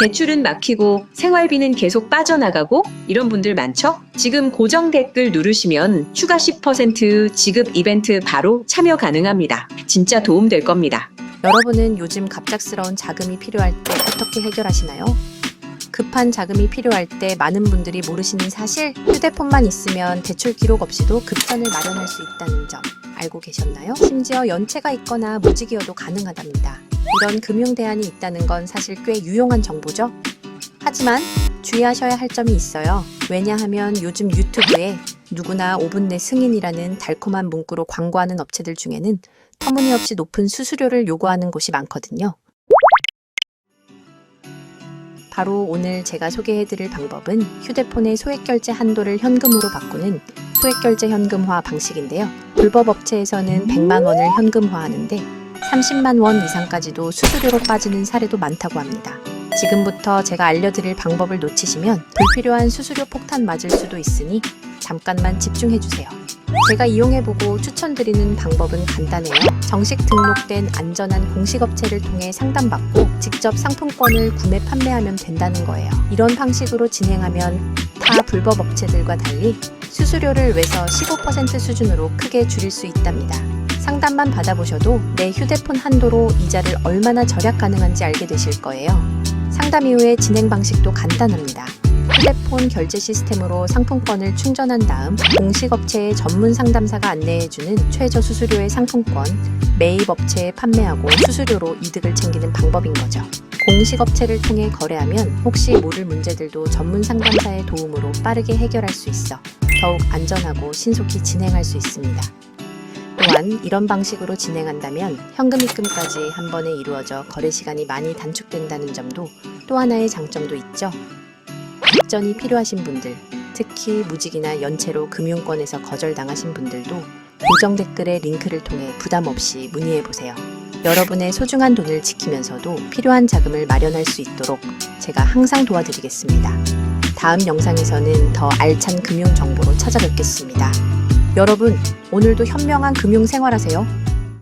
대출은 막히고 생활비는 계속 빠져나가고 이런 분들 많죠? 지금 고정 댓글 누르시면 추가 10% 지급 이벤트 바로 참여 가능합니다. 진짜 도움 될 겁니다. 여러분은 요즘 갑작스러운 자금이 필요할 때 어떻게 해결하시나요? 급한 자금이 필요할 때 많은 분들이 모르시는 사실, 휴대폰만 있으면 대출 기록 없이도 급전을 마련할 수 있다는 점 알고 계셨나요? 심지어 연체가 있거나 무직이어도 가능하답니다. 이런 금융 대안이 있다는 건 사실 꽤 유용한 정보죠? 하지만 주의하셔야 할 점이 있어요. 왜냐하면 요즘 유튜브에 누구나 5분 내 승인이라는 달콤한 문구로 광고하는 업체들 중에는 터무니없이 높은 수수료를 요구하는 곳이 많거든요. 바로 오늘 제가 소개해드릴 방법은 휴대폰의 소액결제 한도를 현금으로 바꾸는 소액결제 현금화 방식인데요. 불법 업체에서는 100만 원을 현금화하는데 30만 원 이상까지도 수수료로 빠지는 사례도 많다고 합니다. 지금부터 제가 알려드릴 방법을 놓치시면 불필요한 수수료 폭탄 맞을 수도 있으니 잠깐만 집중해주세요. 제가 이용해보고 추천드리는 방법은 간단해요. 정식 등록된 안전한 공식업체를 통해 상담받고 직접 상품권을 구매 판매하면 된다는 거예요. 이런 방식으로 진행하면 타 불법 업체들과 달리 수수료를 외서 15% 수준으로 크게 줄일 수 있답니다. 상담만 받아보셔도 내 휴대폰 한도로 이자를 얼마나 절약 가능한지 알게 되실 거예요. 상담 이후의 진행 방식도 간단합니다. 휴대폰 결제 시스템으로 상품권을 충전한 다음 공식 업체의 전문 상담사가 안내해주는 최저 수수료의 상품권, 매입 업체에 판매하고 수수료로 이득을 챙기는 방법인 거죠. 공식 업체를 통해 거래하면 혹시 모를 문제들도 전문 상담사의 도움으로 빠르게 해결할 수 있어 더욱 안전하고 신속히 진행할 수 있습니다. 또한 이런 방식으로 진행한다면 현금 입금까지 한 번에 이루어져 거래 시간이 많이 단축된다는 점도 또 하나의 장점도 있죠. 입전이 필요하신 분들, 특히 무직이나 연체로 금융권에서 거절당하신 분들도 고정 댓글의 링크를 통해 부담 없이 문의해 보세요. 여러분의 소중한 돈을 지키면서도 필요한 자금을 마련할 수 있도록 제가 항상 도와드리겠습니다. 다음 영상에서는 더 알찬 금융 정보로 찾아뵙겠습니다. 여러분, 오늘도 현명한 금융 생활하세요.